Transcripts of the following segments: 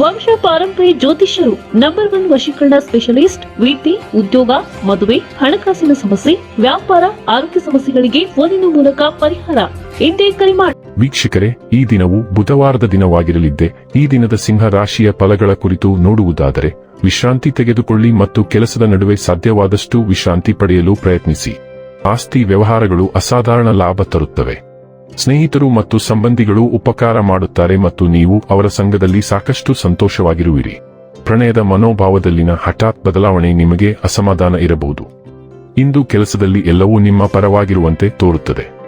ವಂಶ ಪಾರಂಪರಿ ಜ್ಯೋತಿಷ್ಯರು ನಂಬರ್ ಒನ್ ವಶೀಕರಣ ಸ್ಪೆಷಲಿಸ್ಟ್ ವಿಟಿ ಉದ್ಯೋಗ, ಮದುವೆ, ಹಣಕಾಸಿನ ಸಮಸ್ಯೆ, ವ್ಯಾಪಾರ, ಆರೋಗ್ಯ ಸಮಸ್ಯೆಗಳಿಗೆ ಫೋನಿನ ಮೂಲಕ ಪರಿಹಾರ. ಇಂದೇ ಕರೆ ಮಾಡಿ ವೀಕ್ಷಕರೇ, ಈ ದಿನವು ಬುಧವಾರದ ದಿನವಾಗಿರಲಿದ್ದೆ. ಈ ದಿನದ ಸಿಂಹ ರಾಶಿಯ ಫಲಗಳ ಕುರಿತು ನೋಡುವುದಾದರೆ, ವಿಶ್ರಾಂತಿ ತೆಗೆದುಕೊಳ್ಳಿ ಮತ್ತು ಕೆಲಸದ ನಡುವೆ ಸಾಧ್ಯವಾದಷ್ಟು ವಿಶ್ರಾಂತಿ ಪಡೆಯಲು ಪ್ರಯತ್ನಿಸಿ. ಆಸ್ತಿ ವ್ಯವಹಾರಗಳು ಅಸಾಧಾರಣ ಲಾಭ ತರುತ್ತವೆ. ಸ್ನೇಹಿತರು ಮತ್ತು ಸಂಬಂಧಿಗಳು ಉಪಕಾರ ಮಾಡುತ್ತಾರೆ ಮತ್ತು ನೀವು ಅವರ ಸಂಘದಲ್ಲಿ ಸಾಕಷ್ಟು ಸಂತೋಷವಾಗಿರುವಿರಿ. ಪ್ರಣಯದ ಮನೋಭಾವದಲ್ಲಿನ ಹಠಾತ್ ಬದಲಾವಣೆ ನಿಮಗೆ ಅಸಮಾಧಾನ ಇರಬಹುದು. ಇಂದು ಕೆಲಸದಲ್ಲಿ ಎಲ್ಲವೂ ನಿಮ್ಮ ಪರವಾಗಿರುವಂತೆ ತೋರುತ್ತದೆ.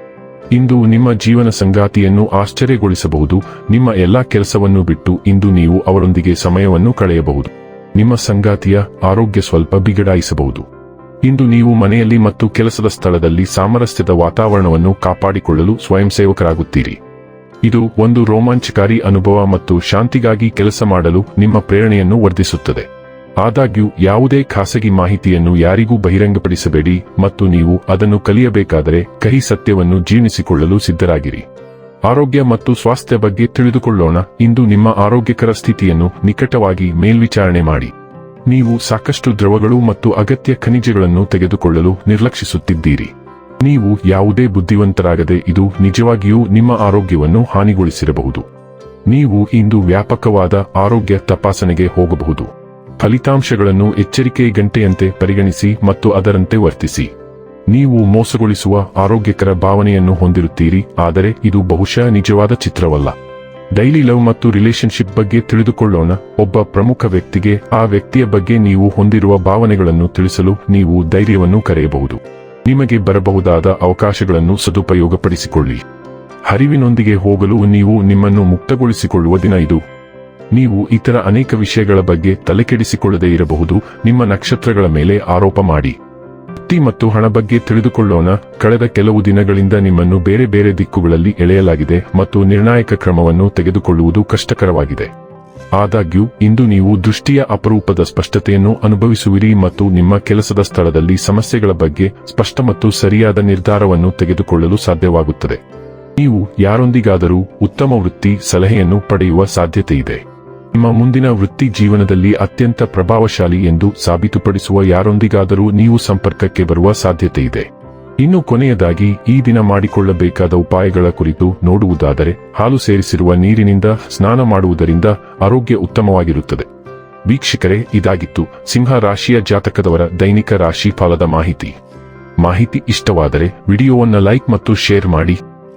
ಇಂದು ನಿಮ್ಮ ಜೀವನ ಸಂಗಾತಿಯನ್ನು ಆಶ್ಚರ್ಯಗೊಳಿಸಬಹುದು. ನಿಮ್ಮ ಎಲ್ಲಾ ಕೆಲಸವನ್ನು ಬಿಟ್ಟು ಇಂದು ನೀವು ಅವರೊಂದಿಗೆ ಸಮಯವನ್ನು ಕಳೆಯಬಹುದು. ನಿಮ್ಮ ಸಂಗಾತಿಯ ಆರೋಗ್ಯ ಸ್ವಲ್ಪ ಬಿಗಡಾಯಿಸಬಹುದು. ಇಂದು ನೀವು ಮನೆಯಲ್ಲಿ ಮತ್ತು ಕೆಲಸದ ಸ್ಥಳದಲ್ಲಿ ಸಾಮರಸ್ಯದ ವಾತಾವರಣವನ್ನು ಕಾಪಾಡಿಕೊಳ್ಳಲು ಸ್ವಯಂ ಸೇವಕರಾಗುತ್ತೀರಿ ಇದು ಒಂದು ರೋಮಾಂಚಕಾರಿ ಅನುಭವ ಮತ್ತು ಶಾಂತಿಗಾಗಿ ಕೆಲಸ ಮಾಡಲು ನಿಮ್ಮ ಪ್ರೇರಣೆಯನ್ನು ವರ್ಧಿಸುತ್ತದೆ. ಆದಾಗ್ಯೂ, ಯಾವುದೇ ಖಾಸಗಿ ಮಾಹಿತಿಯನ್ನು ಯಾರಿಗೂ ಬಹಿರಂಗಪಡಿಸಬೇಡಿ ಮತ್ತು ನೀವು ಅದನ್ನು ಕಲಿಯಬೇಕಾದರೆ ಕಹಿ ಸತ್ಯವನ್ನು ಜೀರ್ಣಿಸಿಕೊಳ್ಳಲು ಸಿದ್ಧರಾಗಿರಿ. ಆರೋಗ್ಯ ಮತ್ತು ಸ್ವಾಸ್ಥ್ಯ ಬಗ್ಗೆ ತಿಳಿದುಕೊಳ್ಳೋಣ. ಇಂದು ನಿಮ್ಮ ಆರೋಗ್ಯಕರ ಸ್ಥಿತಿಯನ್ನು ನಿಕಟವಾಗಿ ಮೇಲ್ವಿಚಾರಣೆ ಮಾಡಿ. ನೀವು ಸಾಕಷ್ಟು ದ್ರವಗಳು ಮತ್ತು ಅಗತ್ಯ ಖನಿಜಗಳನ್ನು ತೆಗೆದುಕೊಳ್ಳಲು ನಿರ್ಲಕ್ಷಿಸುತ್ತಿದ್ದೀರಿ. ನೀವು ಯಾವುದೇ ಬುದ್ಧಿವಂತರಾಗದೆ ಇದು ನಿಜವಾಗಿಯೂ ನಿಮ್ಮ ಆರೋಗ್ಯವನ್ನು ಹಾನಿಗೊಳಿಸಿರಬಹುದು. ನೀವು ಇಂದು ವ್ಯಾಪಕವಾದ ಆರೋಗ್ಯ ತಪಾಸಣೆಗೆ ಹೋಗಬಹುದು. ಫಲಿತಾಂಶಗಳನ್ನು ಎಚ್ಚರಿಕೆ ಗಂಟೆಯಂತೆ ಪರಿಗಣಿಸಿ ಮತ್ತು ಅದರಂತೆ ವರ್ತಿಸಿ. ನೀವು ಮೋಸಗೊಳಿಸುವ ಆರೋಗ್ಯಕರ ಭಾವನೆಯನ್ನು ಹೊಂದಿರುತ್ತೀರಿ, ಆದರೆ ಇದು ಬಹುಶಃ ನಿಜವಾದ ಚಿತ್ರವಲ್ಲ. ಡೈಲಿ ಲವ್ ಮತ್ತು ರಿಲೇಶನ್ಶಿಪ್ ಬಗ್ಗೆ ತಿಳಿದುಕೊಳ್ಳೋಣ. ಒಬ್ಬ ಪ್ರಮುಖ ವ್ಯಕ್ತಿಗೆ ಆ ವ್ಯಕ್ತಿಯ ಬಗ್ಗೆ ನೀವು ಹೊಂದಿರುವ ಭಾವನೆಗಳನ್ನು ತಿಳಿಸಲು ನೀವು ಧೈರ್ಯವನ್ನು ಕರೆಯಬಹುದು. ನಿಮಗೆ ಬರಬಹುದಾದ ಅವಕಾಶಗಳನ್ನು ಸದುಪಯೋಗಪಡಿಸಿಕೊಳ್ಳಿ. ಹರಿವಿನೊಂದಿಗೆ ಹೋಗಲು ನೀವು ನಿಮ್ಮನ್ನು ಮುಕ್ತಗೊಳಿಸಿಕೊಳ್ಳುವ ದಿನ ಇದು. ನೀವು ಇತರ ಅನೇಕ ವಿಷಯಗಳ ಬಗ್ಗೆ ತಲೆಕೆಡಿಸಿಕೊಳ್ಳದೇ ಇರಬಹುದು. ನಿಮ್ಮ ನಕ್ಷತ್ರಗಳ ಮೇಲೆ ಆರೋಪ ಮಾಡಿ. ವೃತ್ತಿ ಮತ್ತು ಹಣ ಬಗ್ಗೆ ತಿಳಿದುಕೊಳ್ಳೋಣ. ಕಳೆದ ಕೆಲವು ದಿನಗಳಿಂದ ನಿಮ್ಮನ್ನು ಬೇರೆ ಬೇರೆ ದಿಕ್ಕುಗಳಲ್ಲಿ ಎಳೆಯಲಾಗಿದೆ ಮತ್ತು ನಿರ್ಣಾಯಕ ಕ್ರಮವನ್ನು ತೆಗೆದುಕೊಳ್ಳುವುದು ಕಷ್ಟಕರವಾಗಿದೆ. ಆದಾಗ್ಯೂ, ಇಂದು ನೀವು ದೃಷ್ಟಿಯ ಅಪರೂಪದ ಸ್ಪಷ್ಟತೆಯನ್ನು ಅನುಭವಿಸುವಿರಿ ಮತ್ತು ನಿಮ್ಮ ಕೆಲಸದ ಸ್ಥಳದಲ್ಲಿ ಸಮಸ್ಯೆಗಳ ಬಗ್ಗೆ ಸ್ಪಷ್ಟ ಮತ್ತು ಸರಿಯಾದ ನಿರ್ಧಾರವನ್ನು ತೆಗೆದುಕೊಳ್ಳಲು ಸಾಧ್ಯವಾಗುತ್ತದೆ. ನೀವು ಯಾರೊಂದಿಗಾದರೂ ಉತ್ತಮ ವೃತ್ತಿ, ಸಲಹೆಯನ್ನು ಪಡೆಯುವ ಸಾಧ್ಯತೆಯಿದೆ. ನಿಮ್ಮ ಮುಂದಿನ ವೃತ್ತಿ ಜೀವನದಲ್ಲಿ ಅತ್ಯಂತ ಪ್ರಭಾವಶಾಲಿ ಎಂದು ಸಾಬೀತುಪಡಿಸುವ ಯಾರೊಂದಿಗಾದರೂ ನೀವು ಸಂಪರ್ಕಕ್ಕೆ ಬರುವ ಸಾಧ್ಯತೆ ಇದೆ ಇನ್ನು ಕೊನೆಯದಾಗಿ, ಈ ದಿನ ಮಾಡಿಕೊಳ್ಳಬೇಕಾದ ಉಪಾಯಗಳ ಕುರಿತು ನೋಡುವುದಾದರೆ, ಹಾಲು ಸೇರಿಸಿರುವ ನೀರಿನಿಂದ ಸ್ನಾನ ಮಾಡುವುದರಿಂದ ಆರೋಗ್ಯ ಉತ್ತಮವಾಗಿರುತ್ತದೆ. ವೀಕ್ಷಕರೇ, ಇದಾಗಿತ್ತು ಸಿಂಹ ರಾಶಿಯ ಜಾತಕದವರ ದೈನಿಕ ರಾಶಿ ಫಲದ ಮಾಹಿತಿ. ಮಾಹಿತಿ ಇಷ್ಟವಾದರೆ, ವಿಡಿಯೋವನ್ನು ಲೈಕ್ ಮತ್ತು ಶೇರ್ ಮಾಡಿ.